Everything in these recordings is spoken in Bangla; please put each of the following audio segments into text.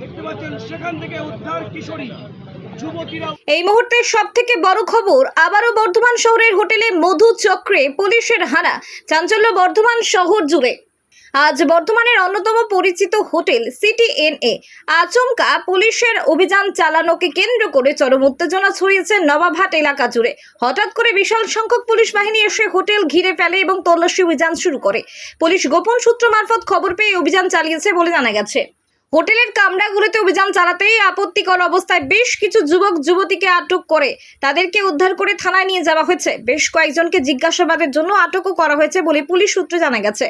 দেখতে পাচ্ছেন, সেখান থেকে উদ্ধার কিশোরী এই মুহূর্তে সব থেকে বড় খবর, আবারও বর্ধমান শহরের হোটেলে মধু চক্রে পুলিশের হানা, চাঞ্চল্য বর্ধমান শহর জুড়ে। আজ বর্ধমানের অন্যতম পরিচিত হোটেল সিটি এন এ আচমকা পুলিশের অভিযান চালানোকে কেন্দ্র করে চরম উত্তেজনা ছড়িয়েছে নবাবহাট এলাকা জুড়ে। হঠাৎ করে বিশাল সংখ্যক পুলিশ বাহিনী এসে হোটেল ঘিরে ফেলে এবং তল্লাশি অভিযান শুরু করে। পুলিশ গোপন সূত্র মারফত খবর পেয়ে অভিযান চালিয়েছে বলে জানা গেছে। হোটেলের কামরাগুলোতে অভিযান চালাতেই আপত্তিকর অবস্থায় বেশ কিছু যুবক যুবতীকে আটক করে। তাদেরকে উদ্ধার করে থানায় নিয়ে যাওয়া হয়েছে। বেশ কয়েকজনকে জিজ্ঞাসাবাদের জন্য আটকও করা হয়েছে বলে পুলিশ সূত্রে জানা গেছে।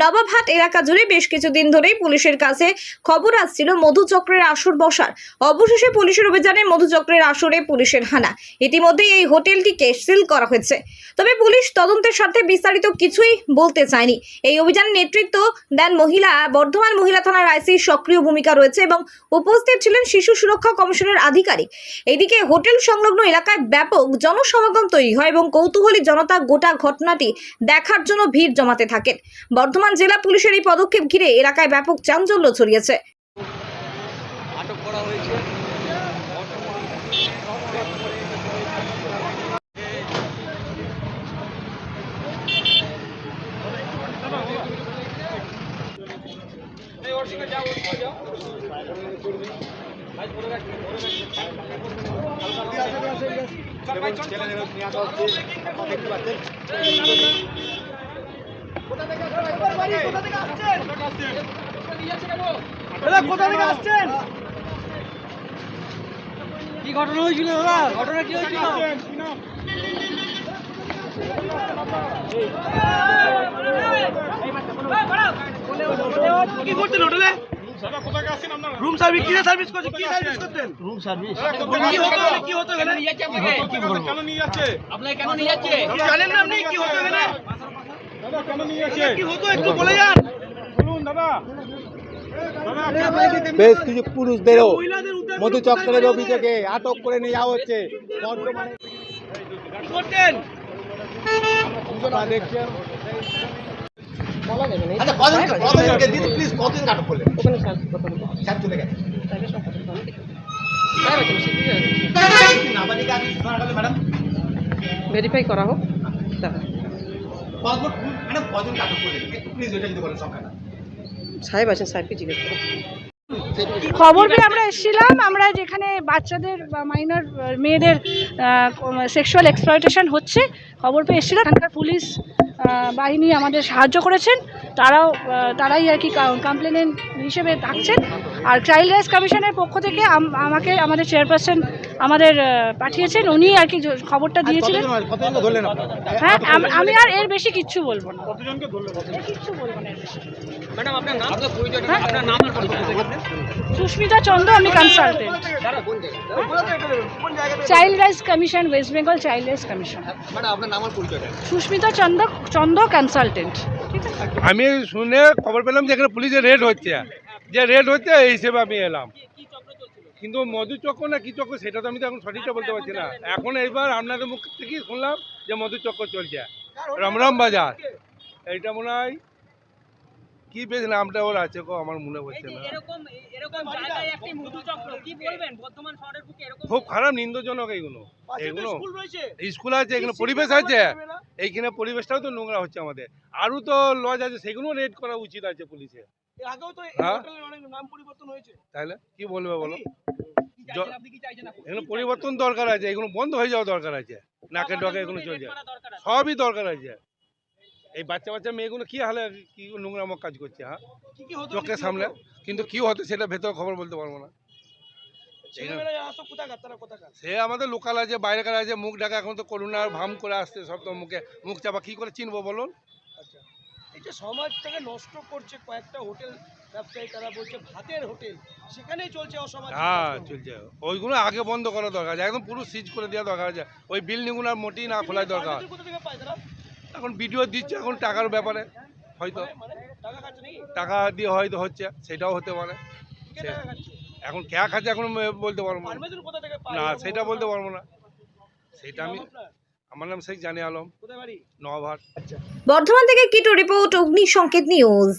নবাবহাট এলাকা জুড়ে বেশ কিছুদিন ধরেই পুলিশের কাছে খবর আসছিল মধুচক্রের আসর বসার। অবশেষে পুলিশের অভিযানে মধুচক্রের আসরে পুলিশের হানা। ইতিমধ্যেই এই হোটেলটিকে সিল করা হয়েছে। তবে পুলিশ তদন্তের সাথে বিস্তারিত কিছুই বলতে চায়নি। এই অভিযানের নেতৃত্ব দেন মহিলা, বর্ধমান মহিলা থানার আইসি সক্রিয় ভূমিকা রয়েছে এবং উপস্থিত ছিলেন শিশু সুরক্ষা কমিশনের আধিকারিক। এদিকে হোটেল সংলগ্ন এলাকায় ব্যাপক জনসমাগম তৈরি হয় এবং কৌতূহলী জনতা গোটা ঘটনাটি দেখার জন্য ভিড় জমাতে থাকেন। বর্ধমান জেলা পুলিশের এই পদক্ষেপ ঘিরে এলাকায় ব্যাপক চাঞ্চল্য ছড়িয়েছে। আটক করা হয়েছে। কোথা থেকে আসছেন? কি ঘটনা হয়েছিল দাদা? ঘটনা কি হয়েছিল? কি করতেন হোটেলে? রুম সার্ভিস কি সার্ভিস করছেন? কি সার্ভিস করতেন রুম সার্ভিস কি হতো কি হতো এখানে? কি বলব আপনাকে কেন নিয়ে যাচ্ছে? জানেন না আপনি? কি হতো এখানে? কি হতো? একটু বলে যান। বেশ কিছু পুরুষদেরও মধু চক্রের করে অভিযোগে আটক করে নিয়ে যাওয়া হচ্ছে। বর্তমানে আপনারা আচ্ছা কজন কতজনকে দিদি প্লিজ কতজন আটক করলেন স্যার চলে গেছে। নাবালিকা আপনি সূচনা করলেন ম্যাডাম। ভেরিফাই করা হোক। তারপর কজন ম্যাডাম কজনকে আটক করলেন প্লিজ এটা যদি বলেন সংখ্যাটা। সাহেব আছেন সাহেবকে জিজ্ঞেস করো। খবর পেয়ে আমরা এসেছিলাম আমরা যেখানে বাচ্চাদের বা মাইনর মেয়েদের সেক্সুয়াল এক্সপ্লয়টেশন হচ্ছে খবর পেয়ে এসেছিলাম। এখানকার পুলিশ বাহিনী আমাদের সাহায্য করেছেন। তারাও তারাই আর কি কমপ্লেনেন্ট হিসেবে থাকছেন। আর চাইল্ড রাইটস কমিশনের পক্ষ থেকে আমাকে আমাদের চেয়ারপারসন আমাদের পাঠিয়েছেন। উনি আর কি খবরটা দিয়েছিলেন। আপনারা? হ্যাঁ আমি আর এর বেশি কিচ্ছু বলব না। কিচ্ছু বলব না এর বেশি। ম্যাডাম আপনার নাম? আপনার পরিচয় আপনার নাম আর পরিচয় সুস্মিতা চন্দ্র আমি consultant child rights commission west Bengal child rights commission madam আপনার নাম আর পরিচয়টা? সুস্মিতা চন্দ্র চন্দ্র কনসালটেন্ট আমি শুনে খবর পেলাম যে এখানে পুলিশে রেড হচ্ছে। যে রেড হচ্ছে এই হিসেবে আমি এলাম। কিন্তু মধু চক্র না কি চক্র সেটা তো আমি তো এখন সঠিকটা বলতে পারছি না। এখন এইবার আপনাদের মুখ থেকেই শুনলাম যে মধু চক্র চলছে। রমরম বাজার। এইটা মনে হয় কি বেশ নামটা ওর আছে গো আমার মনে পড়ছে না। খুব খারাপ নিন্দজনক এইগুলো। এইগুলো স্কুল আছে এগুলো পরিবেশ আছে। এইখানে পরিবেশটাও তো নোংরা হচ্ছে আমাদের। আরও তো লজ আছে সেগুলো রেড করা উচিত আছে পুলিশের হ্যাঁ? তাহলে কি বলবে বলো? এগুলো পরিবর্তন দরকার আছে এগুলো বন্ধ হয়ে যাওয়া দরকার আছে। নাকের ডকে এগুলো চলে চলছে সবই দরকার আছে। এই বাচ্চা বাচ্চা মেয়েগুলো কি হালে কি নোংরামক কাজ করছে হ্যাঁ? চোখের সামনে। কিন্তু কি হতো সেটা ভেতর খবর বলতে পারব না। সে আমাদের লোকাল আছে বাইরেকার আছে মুখ ঢাকা এখন তো করোনার ভাম করে আসছে সব তো মুখে। মুখ চাপা কি করে চিনবো বলুন? আচ্ছা। এই যে সমাজটাকে নষ্ট করছে কয়েকটা হোটেল ব্যবসায়ী তারা বলছে ভাতের হোটেল সেখানেই চলছে অসমাজ হ্যাঁ চলছে। ওইগুলো আগে বন্ধ করা দরকার আছে একদম পুরো সিজ করে দেওয়া দরকার আছে। ওই বিল্ডিংগুলো আর মোটেই না খোলা দরকার। এখন ভিডিও দিচ্ছে এখন টাকার ব্যাপারে হয়তো। মানে টাকা নাকি? টাকা দিয়ে হয়তো হচ্ছে সেটাও হতে পারে। এখন ক্যা খাচ্ছে এখন বলতে পারব না। না সেটা বলতে পারব না। সেটা আমি আমার নাম শেখ জানি আলম। নভার বাড়ি? বর্ধমান থেকে কিটো রিপোর্ট অগ্নি সংকেত নিউজ।